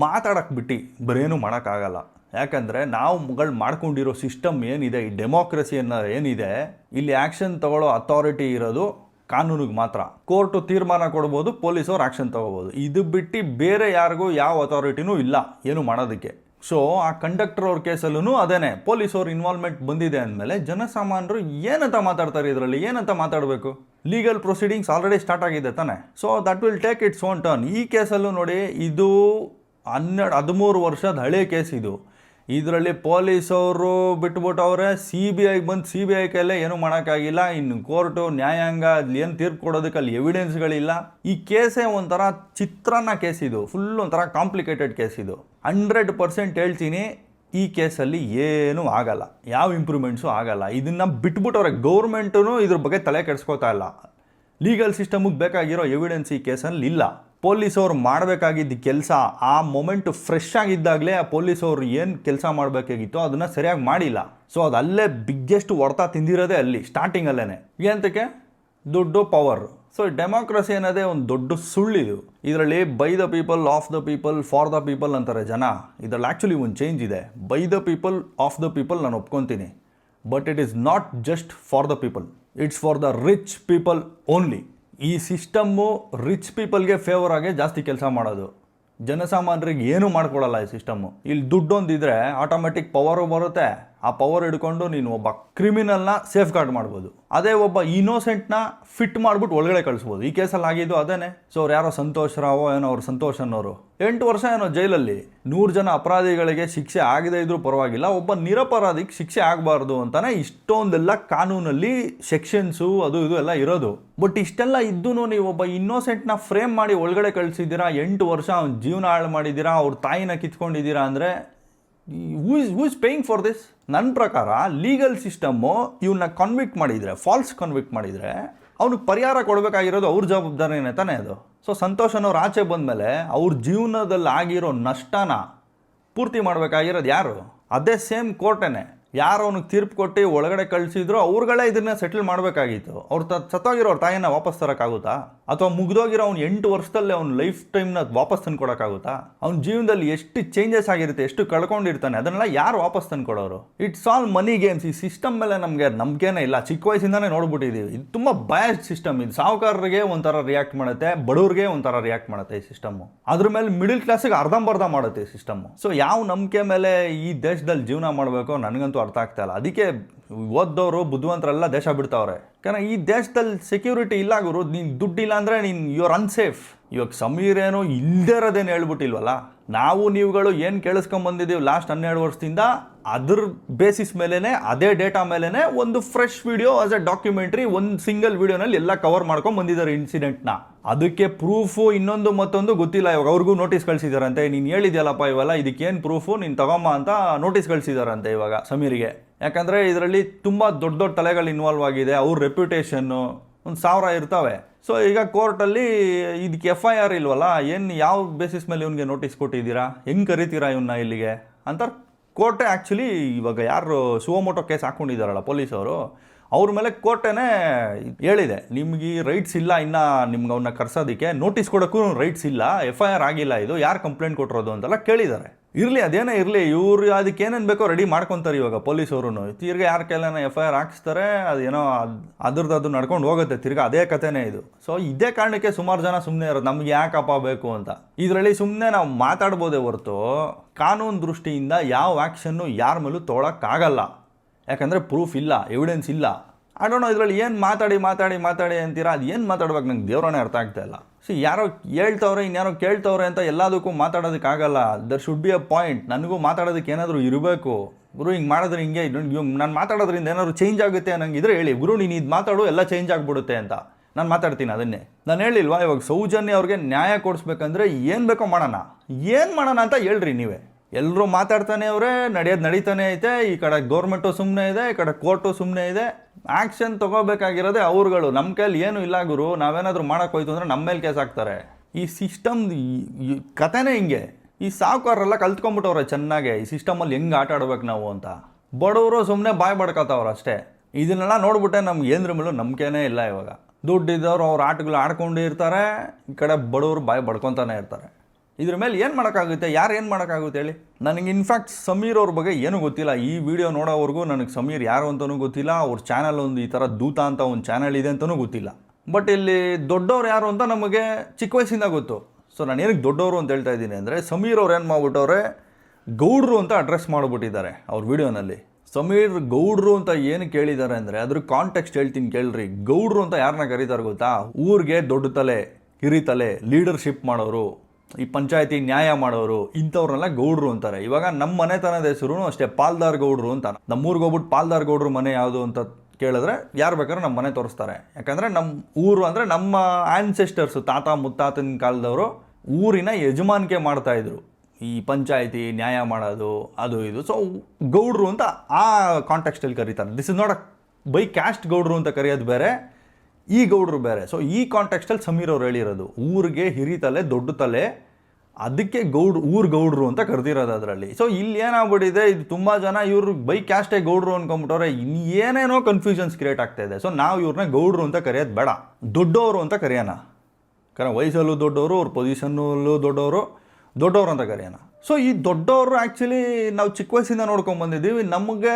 ಮಾತಾಡಕ್ಕೆ ಬಿಟ್ಟು ಬರೇನು ಮಾಡೋಕ್ಕಾಗಲ್ಲ ಯಾಕಂದರೆ ನಾವು ಮುಗಳು ಮಾಡ್ಕೊಂಡಿರೋ ಸಿಸ್ಟಮ್ ಏನಿದೆ, ಈ ಡೆಮೋಕ್ರಸಿ ಅನ್ನೋ ಏನಿದೆ, ಇಲ್ಲಿ ಆ್ಯಕ್ಷನ್ ತಗೊಳ್ಳೋ ಅಥಾರಿಟಿ ಇರೋದು ಕಾನೂನಿಗೆ ಮಾತ್ರ. ಕೋರ್ಟು ತೀರ್ಮಾನ ಕೊಡ್ಬೋದು, ಪೊಲೀಸವ್ರು ಆ್ಯಕ್ಷನ್ ತಗೋಬೋದು ಇದು ಬಿಟ್ಟು ಬೇರೆ ಯಾರಿಗೂ ಯಾವ ಅಥಾರಿಟಿನೂ ಇಲ್ಲ, ಏನು ಮಾಡೋದಕ್ಕೆ. ಸೊ ಆ ಕಂಡಕ್ಟರ್ ಅವ್ರ ಕೇಸಲ್ಲೂ ಅದೇನೆ. ಪೊಲೀಸವ್ರ ಇನ್ವಾಲ್ವ್ಮೆಂಟ್ ಬಂದಿದೆ ಅಂದಮೇಲೆ ಜನಸಾಮಾನ್ಯರು ಏನಂತ ಮಾತಾಡ್ತಾರೆ ಇದರಲ್ಲಿ? ಏನಂತ ಮಾತಾಡಬೇಕು? ಲೀಗಲ್ ಪ್ರೊಸೀಡಿಂಗ್ಸ್ ಆಲ್ರೆಡಿ ಸ್ಟಾರ್ಟ್ ಆಗಿದೆ ತಾನೆ. So that will take its own turn ಈ ಕೇಸಲ್ಲೂ ನೋಡಿ, ಇದು ಹನ್ನೆರಡು ಹದಿಮೂರು ವರ್ಷದ ಹಳೆ ಕೇಸ್ ಇದು ಇದರಲ್ಲಿ ಪೊಲೀಸವರು ಬಿಟ್ಬಿಟ್ಟವ್ರೆ ಸಿ ಬಿ ಐಗೆ ಬಂದು ಸಿ ಬಿ ಐ ಕೈಲೇ ಏನೂ ಮಾಡೋಕ್ಕಾಗಿಲ್ಲ. ಇನ್ನು ಕೋರ್ಟು, ನ್ಯಾಯಾಂಗ, ಅಲ್ಲಿ ಏನು ತೀರ್ಪು ಕೊಡೋದಕ್ಕೆ ಅಲ್ಲಿ ಎವಿಡೆನ್ಸ್ಗಳಿಲ್ಲ ಈ ಕೇಸೇ ಒಂಥರ ಚಿತ್ರಾನ್ನ ಕೇಸ್ ಇದು. ಫುಲ್ ಒಂಥರ ಕಾಂಪ್ಲಿಕೇಟೆಡ್ ಕೇಸ್ ಇದು. ಹಂಡ್ರೆಡ್ ಪರ್ಸೆಂಟ್ ಹೇಳ್ತೀನಿ, ಈ ಕೇಸಲ್ಲಿ ಏನೂ ಆಗಲ್ಲ. ಯಾವ ಇಂಪ್ರೂವ್ಮೆಂಟ್ಸು ಆಗಲ್ಲ. ಇದನ್ನು ಬಿಟ್ಬಿಟ್ಟವ್ರೆ ಗೌರ್ಮೆಂಟೂ ಇದ್ರ ಬಗ್ಗೆ ತಲೆ ಕೆಡಿಸ್ಕೋತಾ ಇಲ್ಲ. ಲೀಗಲ್ ಸಿಸ್ಟಮಿಗೆ ಬೇಕಾಗಿರೋ ಎವಿಡೆನ್ಸ್ ಈ ಕೇಸಲ್ಲಿ ಇಲ್ಲ. ಪೊಲೀಸವ್ರು ಮಾಡಬೇಕಾಗಿದ್ದ ಕೆಲಸ ಆ ಮೊಮೆಂಟ್ ಫ್ರೆಶ್ ಆಗಿದ್ದಾಗಲೇ ಆ ಪೊಲೀಸವ್ರು ಏನು ಕೆಲಸ ಮಾಡಬೇಕಾಗಿತ್ತೋ ಅದನ್ನು ಸರಿಯಾಗಿ ಮಾಡಿಲ್ಲ. ಸೊ ಅದು ಬಿಗ್ಗೆಸ್ಟ್ ಹೊಡೆತ ತಿಂದಿರೋದೇ ಅಲ್ಲಿ ಸ್ಟಾರ್ಟಿಂಗಲ್ಲೇ ಏನಂತಕ್ಕೆ ದುಡ್ಡು ಪವರ್ ಸೊ ಡೆಮೋಕ್ರಸಿ ಅನ್ನೋದೇ ಒಂದು ದೊಡ್ಡ ಸುಳ್ಳಿದು ಇದರಲ್ಲಿ by the people of the people for the people ಅಂತಾರೆ ಜನ. ಇದರಲ್ಲಿ ಆ್ಯಕ್ಚುಲಿ ಒಂದು ಚೇಂಜ್ ಇದೆ. By the people of the people ನಾನು ಒಪ್ಕೊತೀನಿ. But it is not just for the people it's for the rich people only ಈ ಸಿಸ್ಟಮ್ಮು ರಿಚ್ ಪೀಪಲ್ಗೆ ಫೇವರ್ ಆಗಿ ಜಾಸ್ತಿ ಕೆಲಸ ಮಾಡೋದು. ಜನಸಾಮಾನ್ಯರಿಗೆ ಏನೂ ಮಾಡ್ಕೊಡಲ್ಲ ಈ ಸಿಸ್ಟಮ್ಮು. ಇಲ್ಲಿ ದುಡ್ಡೊಂದಿದ್ರೆ ಆಟೋಮೆಟಿಕ್ ಪವರು ಬರುತ್ತೆ. ಆ ಪವರ್ ಹಿಡ್ಕೊಂಡು ನೀನು ಒಬ್ಬ ಕ್ರಿಮಿನಲ್ನ ಸೇಫ್ ಗಾರ್ಡ್ ಮಾಡ್ಬೋದು. ಅದೇ ಒಬ್ಬ ಇನೋಸೆಂಟ್ನ ಫಿಟ್ ಮಾಡ್ಬಿಟ್ಟು ಒಳಗಡೆ ಕಳಿಸ್ಬೋದು. ಈ ಕೇಸಲ್ಲಿ ಆಗಿದ್ದು ಅದೇನೆ. ಸೊ ಅವ್ರು ಯಾರೋ ಸಂತೋಷ್ ರಾವೋ ಏನೋ ಅವ್ರು ಸಂತೋಷ್ ಅನ್ನೋರು. ಎಂಟು ವರ್ಷ ಏನೋ ಜೈಲಲ್ಲಿ ನೂರು ಜನ ಅಪರಾಧಿಗಳಿಗೆ ಶಿಕ್ಷೆ ಆಗದೇ ಇದ್ರೂ ಪರವಾಗಿಲ್ಲ. ಒಬ್ಬ ನಿರಪರಾಧಿಗೆ ಶಿಕ್ಷೆ ಆಗಬಾರ್ದು ಅಂತಾನೆ ಇಷ್ಟೊಂದೆಲ್ಲ ಕಾನೂನಲ್ಲಿ ಸೆಕ್ಷನ್ಸು ಅದು ಇದು ಎಲ್ಲ ಇರೋದು. ಬಟ್ ಇಷ್ಟೆಲ್ಲ ಇದ್ದೂ ನೀವು ಒಬ್ಬ ಇನ್ನೋಸೆಂಟ್ನ ಫ್ರೇಮ್ ಮಾಡಿ ಒಳಗಡೆ ಕಳಿಸಿದ್ದೀರಾ? ಎಂಟು ವರ್ಷ ಅವ್ನ ಜೀವನ ಹಾಳು ಮಾಡಿದ್ದೀರಾ? ಅವ್ರ ತಾಯಿನ ಕಿತ್ಕೊಂಡಿದ್ದೀರಾ ಅಂದರೆ who is who is paying for this ನನ್ನ ಪ್ರಕಾರ ಲೀಗಲ್ ಸಿಸ್ಟಮ್ಮು ಇವನ್ನ ಕನ್ವಿಕ್ಟ್ ಮಾಡಿದರೆ ಫಾಲ್ಸ್ ಕನ್ವಿಕ್ಟ್ ಮಾಡಿದರೆ, ಅವ್ನಿಗೆ ಪರಿಹಾರ ಕೊಡಬೇಕಾಗಿರೋದು ಅವ್ರ ಜವಾಬ್ದಾರಿನೇ ತಾನೇ ಅದು. ಸೊ ಸಂತೋಷ್ ಅನ್ನೋರು ಆಚೆ ಬಂದಮೇಲೆ ಅವ್ರ ಜೀವನದಲ್ಲಿ ಆಗಿರೋ ನಷ್ಟನ ಪೂರ್ತಿ ಮಾಡಬೇಕಾಗಿರೋದು ಯಾರು? ಅದೇ ಸೇಮ್ ಕೋರ್ಟೇನೆ ಯಾರು ಅವ್ನಿಗೆ ತೀರ್ಪು ಕೊಟ್ಟು ಒಳಗಡೆ ಕಳಿಸಿದ್ರು ಅವ್ರುಗಳೇ ಇದನ್ನ ಸೆಟಲ್ ಮಾಡಬೇಕಾಗಿತ್ತು. ಅವ್ರ ತ ಸತ್ತೋಗಿರೋ ಅವ್ರ ತಾಯಿನ ವಾಪಸ್ ತರೋಕ್ಕಾಗುತ್ತಾ? ಅಥವಾ ಮುಗ್ದೋಗಿರೋ ಅವ್ನು ಎಂಟು ವರ್ಷದಲ್ಲೇ ಅವ್ನ ಲೈಫ್ ಟೈಮ್ನ ವಾಪಸ್ ತಂದು ಕೊಡೋಕ್ಕಾಗುತ್ತಾ ಅವ್ನ ಜೀವನದಲ್ಲಿ ಎಷ್ಟು ಚೇಂಜಸ್ ಆಗಿರುತ್ತೆ, ಎಷ್ಟು ಕಳ್ಕೊಂಡಿರ್ತಾನೆ, ಅದನ್ನೆಲ್ಲ ಯಾರು ವಾಪಸ್ ತಂದು ಕೊಡೋರು ಇಟ್ಸ್ ಆಲ್ ಮನಿ ಗೇಮ್ಸ್ ಈ ಸಿಸ್ಟಮ್ ಮೇಲೆ ನಮಗೆ ನಂಬಿಕೆನೇ ಇಲ್ಲ. ಚಿಕ್ಕ ವಯಸ್ಸಿಂದಾನೇ ನೋಡ್ಬಿಟ್ಟಿದ್ದೀವಿ ಇದು ತುಂಬ ಬಯಸ್ಡ್ ಸಿಸ್ಟಮ್ ಇದು ಸಾಹುಕಾರರಿಗೆ ಒಂಥರ ರಿಯಾಕ್ಟ್ ಮಾಡುತ್ತೆ, ಬಡವ್ರಿಗೆ ಒಂಥರ ರಿಯಾಕ್ಟ್ ಮಾಡುತ್ತೆ ಈ ಸಿಸ್ಟಮ್ಮು ಅದ್ರ ಮೇಲೆ ಮಿಡಿಲ್ ಕ್ಲಾಸಿಗೆ ಅರ್ಧಂಬರ್ಧ ಮಾಡುತ್ತೆ ಈ ಸಿಸ್ಟಮ್ ಸೊ ಯಾವ ನಂಬಿಕೆ ಮೇಲೆ ಈ ದೇಶದಲ್ಲಿ ಜೀವನ ಮಾಡಬೇಕು, ನನಗಂತೂ ಅರ್ಥ ಆಗ್ತಾ ಇಲ್ಲ. ಅದಕ್ಕೆ ಓದ್ದವರು, ಬುದ್ಧಿವಂತರೆಲ್ಲ ದೇಶ ಬಿಡ್ತಾವ್ರೆ. ಯಾಕಂದ್ರೆ ಈ ದೇಶದಲ್ಲಿ ಸೆಕ್ಯೂರಿಟಿ ಇಲ್ಲ ಗುರು. ನೀನು ದುಡ್ಡಿಲ್ಲ ಅಂದರೆ ನೀನು ಯು ಆರ್ ಅನ್ಸೇಫ್ ಇವಾಗ ಸಮೀರ್ ಏನೋ ಇಲ್ದೇ ಇರೋದೇನು ಹೇಳ್ಬಿಟ್ಟಿಲ್ವಲ್ಲ? ನಾವು ನೀವುಗಳು ಏನು ಕೇಳಿಸ್ಕೊಂಬಂದಿದ್ದೀವಿ ಲಾಸ್ಟ್ ಹನ್ನೆರಡು ವರ್ಷದಿಂದ, ಅದ್ರ ಬೇಸಿಸ್ ಮೇಲೇ ಅದೇ ಡೇಟಾ ಮೇಲೇ ಒಂದು fresh video as a documentary ಒಂದು ಸಿಂಗಲ್ ವಿಡಿಯೋನಲ್ಲಿ ಎಲ್ಲ ಕವರ್ ಮಾಡ್ಕೊಂಡು ಬಂದಿದ್ದಾರೆ ಇನ್ಸಿಡೆಂಟ್ನ ಅದಕ್ಕೆ ಪ್ರೂಫು ಇನ್ನೊಂದು ಮತ್ತೊಂದು ಗೊತ್ತಿಲ್ಲ. ಇವಾಗ ಅವ್ರಿಗೂ ನೋಟಿಸ್ ಕಳಿಸಿದಾರಂತೆ. ನೀನು ಹೇಳಿದ್ಯಲ್ಲಪ್ಪ ಇವೆಲ್ಲ, ಇದಕ್ಕೇನು ಪ್ರೂಫು? ನೀನು ತಗೊಂಬ ಅಂತ ನೋಟಿಸ್ ಕಳಿಸಿದಾರಂತೆ ಇವಾಗ ಸಮೀರಿಗೆ. ಯಾಕಂದರೆ ಇದರಲ್ಲಿ ತುಂಬ ದೊಡ್ಡ ದೊಡ್ಡ ತಲೆಗಳು ಇನ್ವಾಲ್ವ್ ಆಗಿದೆ. ಅವ್ರ ರೆಪ್ಯುಟೇಷನ್ನು ಒಂದು ಸಾವಿರ ಇರ್ತವೆ. ಸೊ ಈಗ ಕೋರ್ಟಲ್ಲಿ ಇದಕ್ಕೆ ಎಫ್ ಐ ಆರ್ ಇಲ್ವಲ್ಲ, ಏನು ಯಾವ ಬೇಸಿಸ್ ಮೇಲೆ ಇವನಿಗೆ ನೋಟಿಸ್ ಕೊಟ್ಟಿದ್ದೀರಾ? ಹೆಂಗೆ ಕರಿತೀರಾ ಇವನ್ನ ಇಲ್ಲಿಗೆ? ಅಂತ ಕೋರ್ಟೇ ಆ್ಯಕ್ಚುಲಿ ಇವಾಗ ಯಾರು ಸುವಮೋಟೋ ಕೇಸ್ ಹಾಕ್ಕೊಂಡಿದ್ದಾರಲ್ಲ ಪೊಲೀಸವರು. ಅವ್ರ ಮೇಲೆ ಕೋರ್ಟೇನೆ ಹೇಳಿದೆ, ನಿಮ್ಗೆ ರೈಟ್ಸ್ ಇಲ್ಲ, ಇನ್ನು ನಿಮ್ಗೆ ಅವನ್ನ ಕರ್ಸೋದಕ್ಕೆ ನೋಟಿಸ್ ಕೊಡೋಕ್ಕೂ ರೈಟ್ಸ್ ಇಲ್ಲ ಎಫ್ ಐ ಆರ್ ಆಗಿಲ್ಲ ಇದು, ಯಾರು ಕಂಪ್ಲೇಂಟ್ ಕೊಟ್ಟಿರೋದು ಅಂತೆಲ್ಲ ಕೇಳಿದ್ದಾರೆ. ಇರಲಿ, ಅದೇನೇ ಇರಲಿ, ಇವ್ರು ಅದಕ್ಕೆ ಏನೇನು ಬೇಕೋ ರೆಡಿ ಮಾಡ್ಕೊತಾರೆ ಇವಾಗ ಪೊಲೀಸವರು ತಿರ್ಗಿ ಯಾರ ಕೈಲೇನೋ ಎಫ್ ಐ ಆರ್ ಹಾಕ್ಸ್ತಾರೆ ಅದೇನೋ ಅದು, ಅದ್ರದ್ದು ಅದು ನಡ್ಕೊಂಡು ಹೋಗುತ್ತೆ, ತಿರ್ಗಿ ಅದೇ ಕಥೆನೇ ಇದು. ಸೊ ಇದೇ ಕಾರಣಕ್ಕೆ ಸುಮಾರು ಜನ ಸುಮ್ಮನೆ ಇರೋದು, ನಮ್ಗೆ ಯಾಕಪ್ಪ ಬೇಕು ಅಂತ. ಇದರಲ್ಲಿ ಸುಮ್ಮನೆ ನಾವು ಮಾತಾಡ್ಬೋದೇ ಹೊರತು, ಕಾನೂನು ದೃಷ್ಟಿಯಿಂದ ಯಾವ ಆ್ಯಕ್ಷನ್ನು ಯಾರ ಮೇಲೂ ತೊಗೊಳಕ್ಕಾಗಲ್ಲ ಯಾಕಂದರೆ ಪ್ರೂಫ್ ಇಲ್ಲ ಎವಿಡೆನ್ಸ್ ಇಲ್ಲ. ಆಡೋಣ ಇದರಲ್ಲಿ ಏನು ಮಾತಾಡಿ ಮಾತಾಡಿ ಮಾತಾಡಿ ಅಂತೀರಾ? ಅದು ಏನು ಮಾತಾಡ್ಬೇಕು? ನಂಗೆ ದೇವ್ರನೇ ಅರ್ಥ ಆಗ್ತಾ ಇಲ್ಲ. ಸೊ ಯಾರೋ ಹೇಳ್ತವ್ರೆ, ಇನ್ಯಾರೋ ಕೇಳ್ತವ್ರೆ ಅಂತ ಎಲ್ಲದಕ್ಕೂ ಮಾತಾಡೋದಕ್ಕಾಗಲ್ಲ there should be a point ನನಗೂ ಮಾತಾಡೋದಕ್ಕೆ ಏನಾದರೂ ಇರಬೇಕು. ಗುರು, ಹಿಂಗೆ ಮಾಡಿದ್ರೆ ಹಿಂಗೆ ನಾನು ಮಾತಾಡೋದ್ರಿಂದ ಏನಾದರೂ ಚೇಂಜ್ ಆಗುತ್ತೆ ನಂಗೆ ಇದ್ರೆ ಹೇಳಿ. ಗುರು, ನೀನು ಇದು ಮಾತಾಡು, ಎಲ್ಲ ಚೇಂಜ್ ಆಗಿಬಿಡುತ್ತೆ ಅಂತ. ನಾನು ಮಾತಾಡ್ತೀನಿ ಅದನ್ನೇ. ನಾನು ಹೇಳಿಲ್ವಾ, ಇವಾಗ ಸೌಜನ್ಯ ಅವ್ರಿಗೆ ನ್ಯಾಯ ಕೊಡಿಸ್ಬೇಕಂದ್ರೆ ಏನು ಬೇಕೋ ಮಾಡೋಣ. ಏನು ಮಾಡೋಣ ಅಂತ ಹೇಳ್ರಿ ನೀವೇ. ಎಲ್ಲರೂ ಮಾತಾಡ್ತಾನೆ ಅವರೇ, ನಡೆಯೋದು ನಡೀತಾನೆ ಐತೆ, ಈ ಕಡೆ ಗೌರ್ಮೆಂಟು ಸುಮ್ಮನೆ ಇದೆ, ಈ ಕಡೆ ಕೋರ್ಟು ಸುಮ್ಮನೆ ಇದೆ. ಆ್ಯಕ್ಷನ್ ತೊಗೋಬೇಕಾಗಿರೋದೇ ಅವ್ರುಗಳು. ನಮ್ಮ ಕೈಲಿ ಏನೂ ಇಲ್ಲ ಗುರು. ನಾವೇನಾದರೂ ಮಾಡೋಕೆ ಹೋಯ್ತು ಅಂದರೆ ನಮ್ಮ ಮೇಲೆ ಕೇಸ್ ಹಾಕ್ತಾರೆ. ಈ ಸಿಸ್ಟಮ್ ಕಥೆನೇ ಹಿಂಗೆ. ಈ ಸಾವುಕಾರರೆಲ್ಲ ಕಲ್ತ್ಕೊಂಡ್ಬಿಟ್ಟವ್ರೆ ಚೆನ್ನಾಗೆ. ಈ ಸಿಸ್ಟಮಲ್ಲಿ ಹೆಂಗೆ ಆಟ ಆಡ್ಬೇಕು ನಾವು ಅಂತ. ಬಡವರು ಸುಮ್ಮನೆ ಬಾಯ್ ಬಡ್ಕೊತಾವ್ರು ಅಷ್ಟೇ. ಇದನ್ನೆಲ್ಲ ನೋಡ್ಬಿಟ್ಟೆ ನಮ್ಗೆ ಏನ್ರ ಮೇಲೂ ನಂಬಿಕೆನೇ ಇಲ್ಲ ಇವಾಗ. ದುಡ್ಡಿದ್ದವ್ರು ಅವ್ರ ಆಟಗಳು ಆಡ್ಕೊಂಡು ಇರ್ತಾರೆ ಈ ಕಡೆ ಬಡವರು ಬಾಯ್ ಬಡ್ಕೊತಾನೆ ಇರ್ತಾರೆ. ಇದ್ರ ಮೇಲೆ ಏನು ಮಾಡೋಕ್ಕಾಗುತ್ತೆ? ಯಾರು ಏನು ಮಾಡೋಕ್ಕಾಗುತ್ತೆ ಹೇಳಿ? ನನಗೆ ಇನ್ಫ್ಯಾಕ್ಟ್ ಸಮೀರ್ ಅವ್ರ ಬಗ್ಗೆ ಏನೂ ಗೊತ್ತಿಲ್ಲ. ಈ ವಿಡಿಯೋ ನೋಡೋವರೆಗೂ ನನಗೆ ಸಮೀರ್ ಯಾರು ಅಂತಲೂ ಗೊತ್ತಿಲ್ಲ. ಅವ್ರ ಚಾನಲ್ ಒಂದು ಈ ಥರ ದೂತ ಅಂತ ಒಂದು ಚಾನಲ್ ಇದೆ ಅಂತಲೂ ಗೊತ್ತಿಲ್ಲ. ಬಟ್ ಇಲ್ಲಿ ದೊಡ್ಡವ್ರು ಯಾರು ಅಂತ ನಮಗೆ ಚಿಕ್ಕ ವಯಸ್ಸಿಂದ ಗೊತ್ತು. ಸೊ ನಾನು ಏನಕ್ಕೆ ದೊಡ್ಡವರು ಅಂತ ಹೇಳ್ತಾ ಇದ್ದೀನಿ ಅಂದರೆ ಸಮೀರ್ ಅವ್ರು ಏನು ಮಾಡ್ಬಿಟ್ಟವ್ರೆ, ಗೌಡ್ರು ಅಂತ ಅಡ್ರೆಸ್ ಮಾಡಿಬಿಟ್ಟಿದ್ದಾರೆ ಅವ್ರ ವಿಡಿಯೋನಲ್ಲಿ ಸಮೀರ್ ಗೌಡ್ರು ಅಂತ ಏನು ಕೇಳಿದ್ದಾರೆ ಅಂದರೆ ಅದ್ರ ಕಾಂಟೆಕ್ಸ್ಟ್ ಹೇಳ್ತೀನಿ ಕೇಳ್ರಿ. ಗೌಡ್ರು ಅಂತ ಯಾರನ್ನ ಕರೀತಾರೆ ಗೊತ್ತಾ? ಊರಿಗೆ ದೊಡ್ಡ ತಲೆ ಹಿರಿ ತಲೆ ಲೀಡರ್ಶಿಪ್ ಮಾಡೋರು. ಈ ಪಂಚಾಯತಿ ನ್ಯಾಯ ಮಾಡೋರು ಇಂಥವ್ರನ್ನೆಲ್ಲ ಗೌಡ್ರು ಅಂತಾರೆ. ಇವಾಗ ನಮ್ಮ ಮನೆತನದ ಹೆಸರು ಅಷ್ಟೇ ಪಾಲ್ದಾರ್ ಗೌಡ್ರು ಅಂತ. ನಮ್ಮೂರಿಗೆ ಹೋಗ್ಬಿಟ್ಟು ಪಾಲ್ದಾರ್ ಗೌಡ್ರು ಮನೆ ಯಾವುದು ಅಂತ ಕೇಳಿದ್ರೆ ಯಾರು ಬೇಕಾದ್ರೂ ನಮ್ಮ ಮನೆ ತೋರಿಸ್ತಾರೆ. ಯಾಕಂದರೆ ನಮ್ಮ ಊರು ಅಂದರೆ ನಮ್ಮ ಆ್ಯನ್ಸೆಸ್ಟರ್ಸು ತಾತ ಮುತ್ತಾತನ ಕಾಲದವರು ಊರಿನ ಯಜಮಾನಿಕೆ ಮಾಡ್ತಾಯಿದ್ರು ಈ ಪಂಚಾಯತಿ ನ್ಯಾಯ ಮಾಡೋದು, ಅದು ಇದು. ಸೊ ಗೌಡ್ರು ಅಂತ ಆ ಕಾಂಟೆಕ್ಸ್ಟಲ್ಲಿ ಕರೀತಾರೆ. This is not a by caste ಗೌಡ್ರು ಅಂತ ಕರೆಯೋದು ಬೇರೆ. ಈ ಗೌಡರು ಬೇರೆ. ಸೊ ಈ ಕಾಂಟೆಕ್ಸ್ಟಲ್ಲಿ ಸಮೀರ್ ಅವ್ರು ಹೇಳಿರೋದು, ಊರಿಗೆ ಹಿರಿ ತಲೆ, ದೊಡ್ಡ ತಲೆ, ಅದಕ್ಕೆ ಗೌಡ್, ಊರು ಗೌಡ್ರು ಅಂತ ಕರೆದಿರೋದು ಅದರಲ್ಲಿ. ಸೊ ಇಲ್ಲಿ ಏನಾಗ್ಬಿಟ್ಟಿದೆ, ಇದು ತುಂಬ ಜನ ಇವರು ಬೈ ಕ್ಯಾಸ್ಟೇ ಗೌಡ್ರು ಅನ್ಕೊಂಬಿಟ್ಟವ್ರೆ ಇನ್ನು ಏನೇನೋ ಕನ್ಫ್ಯೂಷನ್ಸ್ ಕ್ರಿಯೇಟ್ ಆಗ್ತಾ ಇದೆ. ಸೊ ನಾವು ಇವ್ರನ್ನ ಗೌಡ್ರು ಅಂತ ಕರೆಯೋದು ಬೇಡ. ದೊಡ್ಡವರು ಅಂತ ಕರೆಯೋಣ. ಕಾರಣ ವಯಸ್ಸಲ್ಲೂ ದೊಡ್ಡವರು, ಅವ್ರ ಪೊಸಿಷನ್ನಲ್ಲೂ ದೊಡ್ಡವರು ದೊಡ್ಡವರು ಅಂತ ಕರೆಯೋಣ. ಸೊ ಈ ದೊಡ್ಡವರು ಆ್ಯಕ್ಚುಲಿ ನಾವು ಚಿಕ್ಕ ವಯಸ್ಸಿಂದ ನೋಡ್ಕೊಂಡು ಬಂದಿದ್ದೀವಿ ನಮಗೆ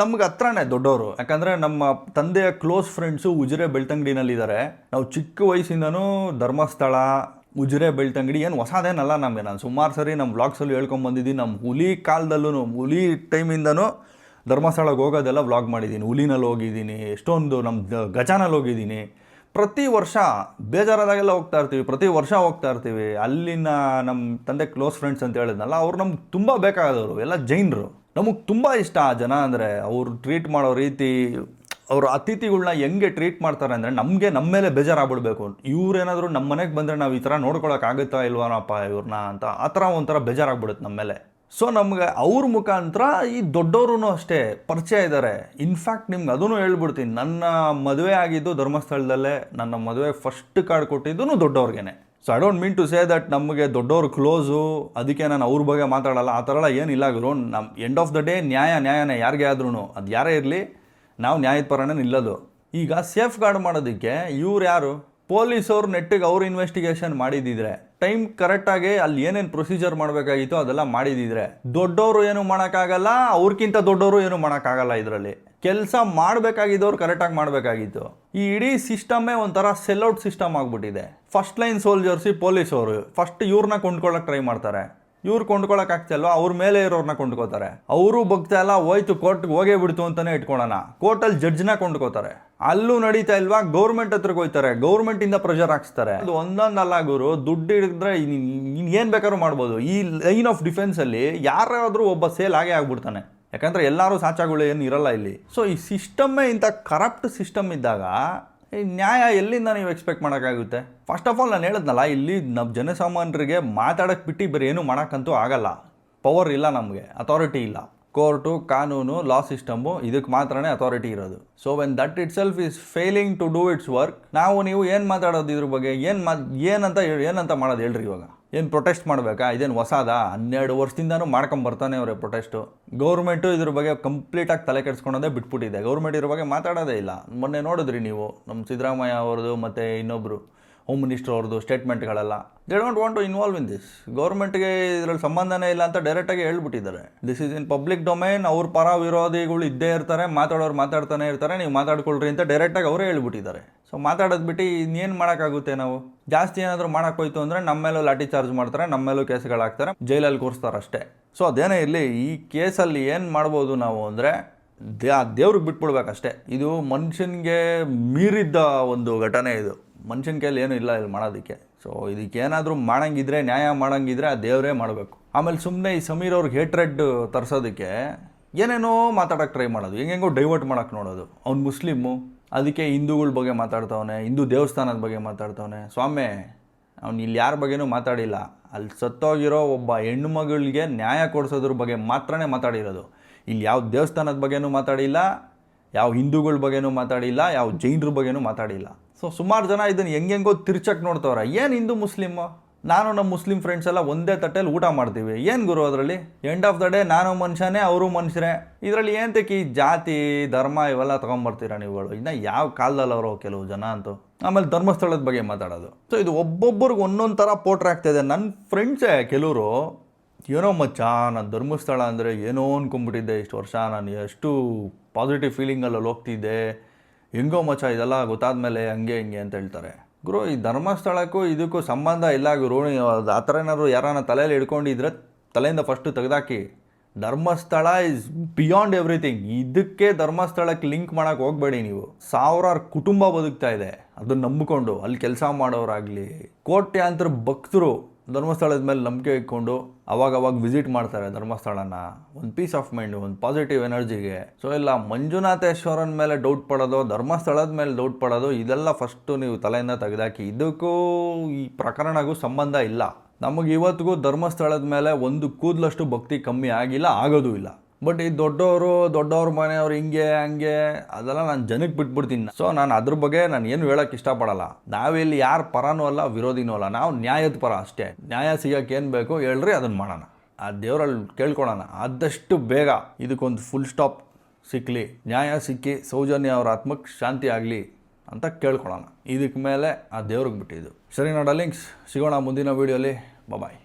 ನಮ್ಗೆ ಹತ್ರನೇ ದೊಡ್ಡವರು ಯಾಕಂದರೆ ನಮ್ಮ ತಂದೆಯ ಕ್ಲೋಸ್ ಫ್ರೆಂಡ್ಸು ಉಜಿರೆ ಬೆಳ್ತಂಗಡಿನಲ್ಲಿದ್ದಾರೆ ನಾವು ಚಿಕ್ಕ ವಯಸ್ಸಿಂದನೂ ಧರ್ಮಸ್ಥಳ, ಉಜಿರೆ ಬೆಳ್ತಂಗಡಿ ಏನು ಹೊಸದೇನಲ್ಲ ನಮಗೆ. ನಾನು ಸುಮಾರು ಸರಿ ನಮ್ಮ ವ್ಲಾಗ್ಸಲ್ಲಿ ಹೇಳ್ಕೊಂಡು ಬಂದಿದ್ದೀನಿ. ನಮ್ಮ ಹುಲಿ ಕಾಲದಲ್ಲೂ ಹುಲಿ ಟೈಮಿಂದನೂ ಧರ್ಮಸ್ಥಳಕ್ಕೆ ಹೋಗೋದೆಲ್ಲ ವ್ಲಾಗ್ ಮಾಡಿದ್ದೀನಿ. ಹುಲಿನಲ್ಲಿ ಹೋಗಿದ್ದೀನಿ, ಎಷ್ಟೊಂದು ನಮ್ಮ ಗಜಾನಲ್ಲಿ ಹೋಗಿದ್ದೀನಿ. ಪ್ರತಿ ವರ್ಷ ಬೇಜಾರಾದಾಗೆಲ್ಲ ಹೋಗ್ತಾ ಇರ್ತೀವಿ. ಪ್ರತಿ ವರ್ಷ ಹೋಗ್ತಾ ಇರ್ತೀವಿ. ಅಲ್ಲಿನ ನಮ್ಮ ತಂದೆ ಕ್ಲೋಸ್ ಫ್ರೆಂಡ್ಸ್ ಅಂತ ಹೇಳಿದ್ನಲ್ಲ, ಅವ್ರು ನಮ್ಗೆ ತುಂಬ ಬೇಕಾದವರು. ಎಲ್ಲ ಜೈನರು. ನಮಗೆ ತುಂಬ ಇಷ್ಟ ಆ ಜನ ಅಂದರೆ ಅವರು ಟ್ರೀಟ್ ಮಾಡೋ ರೀತಿ, ಅವರು ಅತಿಥಿಗಳನ್ನ ಹೆಂಗೆ ಟ್ರೀಟ್ ಮಾಡ್ತಾರೆ ಅಂದರೆ ನಮಗೆ ನಮ್ಮ ಮೇಲೆ ಬೇಜಾರಾಗ್ಬಿಡ್ಬೇಕು. ಇವ್ರೇನಾದರೂ ನಮ್ಮ ಮನೆಗೆ ಬಂದರೆ ನಾವು ಈ ಥರ ನೋಡ್ಕೊಳಕ್ಕಾಗುತ್ತಾ ಇಲ್ವನಪ್ಪ ಇವ್ರನ್ನ ಅಂತ, ಆ ಥರ ಒಂಥರ ಬೇಜಾರಾಗ್ಬಿಡುತ್ತೆ ನಮ್ಮ ಮೇಲೆ. ಸೊ ನಮಗೆ ಅವ್ರ ಮುಖಾಂತರ ಈ ದೊಡ್ಡವರು ಅಷ್ಟೇ ಪರಿಚಯ ಇದ್ದಾರೆ ಇನ್ಫ್ಯಾಕ್ಟ್ ನಿಮ್ಗೆ ಅದೂ ಹೇಳ್ಬಿಡ್ತೀನಿ. ನನ್ನ ಮದುವೆ ಆಗಿದ್ದು ಧರ್ಮಸ್ಥಳದಲ್ಲೇ, ನನ್ನ ಮದುವೆ ಫಸ್ಟ್ ಕಾರ್ಡ್ ಕೊಟ್ಟಿದ್ದು ದೊಡ್ಡವ್ರಿಗೇನೆ so I don't mean to say that ನಮಗೆ ದೊಡ್ಡವರು ಕ್ಲೋಸು ಅದಕ್ಕೆ ನಾನು ಅವ್ರ ಬಗ್ಗೆ ಮಾತಾಡಲ್ಲ. ಆ ಥರ ಎಲ್ಲ ಏನಿಲ್ಲ ಗುರು. ನಮ್ಮ ಎಂಡ್ ಆಫ್ ದ ಡೇ ನ್ಯಾಯ, ನ್ಯಾಯನೇ ಯಾರಿಗೆ ಆದ್ರೂ ಅದು ಯಾರೇ ಇರಲಿ, ನಾವು ನ್ಯಾಯದ ಪರನೇ ನಿಲ್ಲೋದು. ಈಗ ಸೇಫ್ ಗಾರ್ಡ್ ಮಾಡೋದಕ್ಕೆ ಇವ್ರು ಯಾರು? ಪೊಲೀಸವ್ರು ನೆಟ್ಟಿಗೆ ಅವ್ರು ಇನ್ವೆಸ್ಟಿಗೇಷನ್ ಮಾಡಿದಿದ್ರೆ ಟೈಮ್ ಕರೆಕ್ಟಾಗಿ ಅಲ್ಲಿ ಏನೇನು ಪ್ರೊಸೀಜರ್ ಮಾಡಬೇಕಾಗಿತ್ತು ಅದೆಲ್ಲ ಮಾಡಿದಿದ್ರೆ, ದೊಡ್ಡವರು ಏನು ಮಾಡೋಕ್ಕಾಗಲ್ಲ ಅವ್ರಿಗಿಂತ ದೊಡ್ಡವರು ಏನು ಮಾಡೋಕ್ಕಾಗಲ್ಲ ಇದರಲ್ಲಿ. ಕೆಲಸ ಮಾಡಬೇಕಾಗಿದ್ದವ್ರು ಕರೆಕ್ಟಾಗಿ ಮಾಡಬೇಕಾಗಿತ್ತು. ಈ ಇಡೀ ಸಿಸ್ಟಮೇ ಒಂಥರ ಸೆಲ್ಔಟ್ ಸಿಸ್ಟಮ್ ಆಗಿಬಿಟ್ಟಿದೆ. ಫಸ್ಟ್ ಲೈನ್ ಸೋಲ್ಜರ್ಸಿ ಪೊಲೀಸವರು ಫಸ್ಟ್ ಇವ್ರನ್ನ ಕೊಂಡ್ಕೊಳ್ಳೋಕೆ ಟ್ರೈ ಮಾಡ್ತಾರೆ. ಇವ್ರು ಕೊಂಡ್ಕೊಳಕ್ ಆಗ್ತಲ್ವ, ಅವ್ರ ಮೇಲೆ ಇರೋರ್ನ ಕೊಂಡ್ಕೋತಾರೆ. ಅವರು ಬಗ್ತಾ ಎಲ್ಲ ಹೋಯ್ತು ಕೋರ್ಟ್ ಹೋಗೇ ಬಿಡ್ತು ಅಂತಾನೆ ಇಟ್ಕೊಳ್ಳೋಣ ಕೋರ್ಟಲ್ಲಿ ಜಡ್ಜ್ನ ಕೊಂಡ್ಕೋತಾರೆ. ಅಲ್ಲೂ ನಡೀತಾ ಇಲ್ವಾ ಗೌರ್ಮೆಂಟ್ ಹತ್ರಕ್ಕೆ ಹೋಯ್ತಾರೆ. ಗೌರ್ಮೆಂಟ್ ಇಂದ ಪ್ರೆಷರ್ ಹಾಕ್ಸ್ತಾರೆ. ಅದು ಒಂದೊಂದಲ್ಲ ಗುರು, ದುಡ್ಡು ಹಿಡಿದ್ರೆ ನೀನು ಏನ್ ಬೇಕಾದ್ರೂ ಮಾಡ್ಬೋದು. ಈ ಲೈನ್ ಆಫ್ ಡಿಫೆನ್ಸ್ ಅಲ್ಲಿ ಯಾರಾದ್ರೂ ಒಬ್ಬ ಸೇಲ್ ಆಗೇ ಆಗ್ಬಿಡ್ತಾನೆ. ಯಾಕಂದ್ರೆ ಎಲ್ಲರೂ ಸಾಚಾಗಳು ಏನು ಇರಲ್ಲ ಇಲ್ಲಿ. ಸೊ ಈ ಸಿಸ್ಟಮ್ಮೇ ಇಂಥ ಕರಪ್ಟ್ ಸಿಸ್ಟಮ್ ಇದ್ದಾಗ, ಈ ನ್ಯಾಯ ಎಲ್ಲಿಂದ ನೀವು ಎಕ್ಸ್ಪೆಕ್ಟ್ ಮಾಡೋಕ್ಕಾಗುತ್ತೆ? ಫಸ್ಟ್ ಆಫ್ ಆಲ್ ನಾನು ಹೇಳಿದ್ನಲ್ಲ, ಇಲ್ಲಿ ನಮ್ಮ ಜನಸಾಮಾನ್ಯರಿಗೆ ಮಾತಾಡೋಕ್ಕೆ ಬಿಟ್ಟು ಬೇರೆ ಏನೂ ಮಾಡೋಕ್ಕಂತೂ ಆಗಲ್ಲ. ಪವರ್ ಇಲ್ಲ ನಮಗೆ ಅಥಾರಿಟಿ ಇಲ್ಲ. ಕೋರ್ಟು ಕಾನೂನು ಲಾ ಸಿಸ್ಟಮು ಇದಕ್ಕೆ ಮಾತ್ರನೇ ಅಥಾರಿಟಿ ಇರೋದು. So when that itself is failing to do its work ನಾವು ನೀವು ಏನು ಮಾತಾಡೋದು ಇದ್ರ ಬಗ್ಗೆ, ಏನು ಮಾ, ಏನಂತ ಏನಂತ ಮಾಡೋದು ಹೇಳ್ರಿ ಇವಾಗ. ಏನು ಪ್ರೊಟೆಸ್ಟ್ ಮಾಡಬೇಕಾ? ಇದೇನು ಹೊಸದಾ? ಹನ್ನೆರಡು ವರ್ಷದಿಂದನೂ ಮಾಡ್ಕೊಂಬರ್ತಾನೆ ಅವರೇ ಪ್ರೊಟೆಸ್ಟು ಗೌರ್ಮೆಂಟು ಇದ್ರ ಬಗ್ಗೆ ಕಂಪ್ಲೀಟಾಗಿ ತಲೆ ಕೆಡಿಸ್ಕೊಳೋದೇ ಬಿಟ್ಬಿಟ್ಟಿದೆ. ಗೌರ್ಮೆಂಟ್ ಇದ್ರ ಬಗ್ಗೆ ಮಾತಾಡೋದೇ ಇಲ್ಲ. ಮೊನ್ನೆ ನೋಡಿದ್ರಿ ನೀವು ನಮ್ಮ ಸಿದ್ದರಾಮಯ್ಯ ಅವ್ರದ್ದು ಮತ್ತು ಇನ್ನೊಬ್ಬರು ಹೋಮ್ ಮಿನಿಸ್ಟರ್ ಅವ್ರದ್ದು ಸ್ಟೇಟ್ಮೆಂಟ್ಗಳೆಲ್ಲ they don't want to involve in this ಗೌರ್ಮೆಂಟ್ಗೆ ಇದರಲ್ಲಿ ಸಂಬಂಧನೇ ಇಲ್ಲ ಅಂತ ಡೈರೆಕ್ಟಾಗಿ ಹೇಳ್ಬಿಟ್ಟಿದ್ದಾರೆ. This is in public domain ಅವ್ರ ಪರ ವಿರೋಧಿಗಳು ಇದ್ದೇ ಇರ್ತಾರೆ, ಮಾತಾಡೋರು ಮಾತಾಡ್ತಾನೆ ಇರ್ತಾರೆ, ನೀವು ಮಾತಾಡ್ಕೊಳ್ರಿ ಅಂತ ಡೈರೆಕ್ಟಾಗಿ ಅವರೇ ಹೇಳ್ಬಿಟ್ಟಿದ್ದಾರೆ. ಸೊ ಮಾತಾಡೋದು ಬಿಟ್ಟು ಇನ್ನೇನು ಮಾಡೋಕ್ಕಾಗುತ್ತೆ ನಾವು? ಜಾಸ್ತಿ ಏನಾದರೂ ಮಾಡೋಕ್ಕೋಯ್ತು ಅಂದರೆ ನಮ್ಮ ಮೇಲೂ ಲಾಠಿ ಚಾರ್ಜ್ ಮಾಡ್ತಾರೆ ನಮ್ಮ ಮೇಲೂ ಕೇಸ್ಗಳಾಗ್ತಾರೆ ಜೈಲಲ್ಲಿ ಕೂರಿಸ್ತಾರೆ ಅಷ್ಟೇ ಸೊ ಅದೇನೇ ಇರಲಿ, ಈ ಕೇಸಲ್ಲಿ ಏನು ಮಾಡ್ಬೋದು ನಾವು ಅಂದರೆ ದೇ ದೇವ್ರಿಗೆ ಬಿಟ್ಬಿಡ್ಬೇಕಷ್ಟೇ. ಇದು ಮನುಷ್ಯನಿಗೆ ಮೀರಿದ್ದ ಒಂದು ಘಟನೆ ಇದು. ಮನುಷ್ಯನ ಕೈಯಲ್ಲಿ ಏನೂ ಇಲ್ಲ ಇಲ್ಲಿ ಮಾಡೋದಕ್ಕೆ. ಸೊ ಇದಕ್ಕೆ ಏನಾದರೂ ಮಾಡಂಗಿದ್ರೆ, ನ್ಯಾಯ ಮಾಡಂಗಿದ್ರೆ ಆ ದೇವರೇ ಮಾಡಬೇಕು. ಆಮೇಲೆ ಸುಮ್ಮನೆ ಈ ಸಮೀರ್ ಅವ್ರಿಗೆ ಹೇಟ್ರೆಡ್ ತರಿಸೋದಕ್ಕೆ ಏನೇನೋ ಮಾತಾಡೋಕೆ ಟ್ರೈ ಮಾಡೋದು. ಹೆಂಗೆಂಗೋ ಡೈವರ್ಟ್ ಮಾಡೋಕೆ ನೋಡೋದು. ಅವ್ನು ಮುಸ್ಲಿಮು. ಅದಕ್ಕೆ ಹಿಂದೂಗಳ ಬಗ್ಗೆ ಮಾತಾಡ್ತವನೆ, ಹಿಂದೂ ದೇವಸ್ಥಾನದ ಬಗ್ಗೆ ಮಾತಾಡ್ತವನೆ. ಸ್ವಾಮಿ, ಅವ್ನು ಇಲ್ಲಿ ಯಾರ ಬಗ್ಗೆನೂ ಮಾತಾಡಿಲ್ಲ. ಅಲ್ಲಿ ಸತ್ತೋಗಿರೋ ಒಬ್ಬ ಹೆಣ್ಣು ಮಗಳಿಗೆ ನ್ಯಾಯ ಕೊಡಿಸೋದ್ರ ಬಗ್ಗೆ ಮಾತ್ರನೇ ಮಾತಾಡಿರೋದು. ಇಲ್ಲಿ ಯಾವ ದೇವಸ್ಥಾನದ ಬಗ್ಗೆನೂ ಮಾತಾಡಿಲ್ಲ, ಯಾವ ಹಿಂದೂಗಳ ಬಗ್ಗೆನೂ ಮಾತಾಡಿಲ್ಲ, ಯಾವ ಜೈನರ ಬಗ್ಗೆನೂ ಮಾತಾಡಿಲ್ಲ. ಸೊ ಸುಮಾರು ಜನ ಇದನ್ನು ಹೆಂಗೆಂಗೋ ತಿರ್ಚಕ್ ನೋಡ್ತವ್ರೆ. ಏನು ಹಿಂದೂ ಮುಸ್ಲಿಮ್? ನಾನು ನಮ್ಮ ಮುಸ್ಲಿಂ ಫ್ರೆಂಡ್ಸ್ ಎಲ್ಲ ಒಂದೇ ತಟ್ಟೆಲಿ ಊಟ ಮಾಡ್ತೀವಿ. ಏನು ಗುರು ಅದರಲ್ಲಿ? ಎಂಡ್ ಆಫ್ ದ ಡೇ ನಾನು ಮನುಷ್ಯನೇ, ಅವರು ಮನುಷ್ಯರೇ. ಇದರಲ್ಲಿ ಏಂತಕ್ಕೆ ಈ ಜಾತಿ, ಧರ್ಮ ಇವೆಲ್ಲ ತೊಗೊಂಬರ್ತೀರಾ ನೀವುಗಳು? ಇನ್ನು ಯಾವ ಕಾಲದಲ್ಲಿ ಅವರು ಕೆಲವು ಜನ ಅಂತೂ. ಆಮೇಲೆ ಧರ್ಮಸ್ಥಳದ ಬಗ್ಗೆ ಮಾತಾಡೋದು. ಸೊ ಇದು ಒಬ್ಬೊಬ್ಬರಿಗೆ ಒಂದೊಂದು ಥರ ಪೋಟ್ರ್ ಆಗ್ತಾಯಿದೆ ನನ್ನ ಫ್ರೆಂಡ್ಸೇ ಕೆಲವರು ಏನೋ ಮಚ್ಚ, ನಾನು ಧರ್ಮಸ್ಥಳ ಅಂದರೆ ಏನೋ ಅಂದ್ಕೊಂಬಿಟ್ಟಿದ್ದೆ ಇಷ್ಟು ವರ್ಷ. ನಾನು ಎಷ್ಟು ಪಾಸಿಟಿವ್ ಫೀಲಿಂಗಲ್ಲಿ ಹೋಗ್ತಿದ್ದೆ. ಹೆಂಗೋ ಮಚ್ಚ, ಇದೆಲ್ಲ ಗೊತ್ತಾದ್ಮೇಲೆ ಹಂಗೆ ಹಿಂಗೆ ಅಂತ ಹೇಳ್ತಾರೆ. ಗುರು, ಈ ಧರ್ಮಸ್ಥಳಕ್ಕೂ ಇದಕ್ಕೂ ಸಂಬಂಧ ಇಲ್ಲ ಗುರು. ಆ ಥರ ಏನಾದ್ರು ಯಾರನ್ನ ತಲೆಯಲ್ಲಿ ಹಿಡ್ಕೊಂಡಿದ್ರೆ ತಲೆಯಿಂದ ಫಸ್ಟು ತೆಗೆದಾಕಿ. ಧರ್ಮಸ್ಥಳ ಇಸ್ ಬಿಯಾಂಡ್ ಎವ್ರಿಥಿಂಗ್ ಇದಕ್ಕೆ ಧರ್ಮಸ್ಥಳಕ್ಕೆ ಲಿಂಕ್ ಮಾಡೋಕೆ ಹೋಗಬೇಡಿ ನೀವು. ಸಾವಿರಾರು ಕುಟುಂಬ ಬದುಕ್ತಾ ಇದೆ. ಅದನ್ನ ನಂಬಿಕೊಂಡು ಅಲ್ಲಿ ಕೆಲಸ ಮಾಡೋರಾಗಲಿ, ಕೋಟ್ಯಾಂತರ ಭಕ್ತರು ಧರ್ಮಸ್ಥಳದ ಮೇಲೆ ನಂಬಿಕೆ ಇಟ್ಕೊಂಡು ಅವಾಗವಾಗ ಅವಾಗ ವಿಸಿಟ್ ಮಾಡ್ತಾರೆ ಧರ್ಮಸ್ಥಳನ. ಒಂದು ಪೀಸ್ ಆಫ್ ಮೈಂಡ್ ಒಂದು ಪಾಸಿಟಿವ್ ಎನರ್ಜಿಗೆ ಸೊ ಇಲ್ಲ, ಮಂಜುನಾಥೇಶ್ವರನ ಮೇಲೆ ಡೌಟ್ ಪಡೋದು, ಧರ್ಮಸ್ಥಳದ ಮೇಲೆ ಡೌಟ್ ಪಡೋದು, ಇದೆಲ್ಲ ಫಸ್ಟು ನೀವು ತಲೆಯಿಂದ ತೆಗೆದಾಕಿ, ಇದಕ್ಕೂ ಈ ಪ್ರಕರಣಗೂ ಸಂಬಂಧ ಇಲ್ಲ. ನಮಗೆ ಇವತ್ತಿಗೂ ಧರ್ಮಸ್ಥಳದ ಮೇಲೆ ಒಂದು ಕೂದಲಷ್ಟು ಭಕ್ತಿ ಕಮ್ಮಿ ಆಗಿಲ್ಲ, ಆಗೋದೂ ಇಲ್ಲ. ಬಟ್ ಈ ದೊಡ್ಡವರು, ದೊಡ್ಡವ್ರ ಮನೆಯವ್ರು ಹಿಂಗೆ, ಹಂಗೆ, ಅದೆಲ್ಲ ನಾನು ಜನಕ್ಕೆ ಬಿಟ್ಬಿಡ್ತೀನಿ. ಸೊ ನಾನು ಅದ್ರ ಬಗ್ಗೆ ನಾನು ಏನು ಹೇಳೋಕ್ಕೆ ಇಷ್ಟಪಡಲ್ಲ. ನಾವಿಲ್ಲಿ ಯಾರ ಪರನೂ ಅಲ್ಲ, ವಿರೋಧಿನೂ ಅಲ್ಲ. ನಾವು ನ್ಯಾಯದ ಪರ ಅಷ್ಟೇ. ನ್ಯಾಯ ಸಿಗೋಕೆ ಏನು ಬೇಕು ಹೇಳ್ರಿ ಅದನ್ನು ಮಾಡೋಣ. ಆ ದೇವರಲ್ಲಿ ಕೇಳ್ಕೊಳೋಣ. ಆದಷ್ಟು ಬೇಗ ಇದಕ್ಕೊಂದು ಫುಲ್ ಸ್ಟಾಪ್ ಸಿಕ್ಕಲಿ ನ್ಯಾಯ ಸಿಕ್ಕಿ ಸೌಜನ್ಯ ಅವರ ಆತ್ಮಕ್ಕೆ ಶಾಂತಿ ಆಗಲಿ ಅಂತ ಕೇಳ್ಕೊಳ್ಳೋಣ ಇದಕ್ಕೆ ಮೇಲೆ ಆ ದೇವ್ರಿಗೆ ಬಿಟ್ಟಿದ್ದು. ಸರಿ ನೋಡ ಲಿಂಕ್ಸ್ ಸಿಗೋಣ ಮುಂದಿನ ವೀಡಿಯೋಲಿ ಬಾಯ್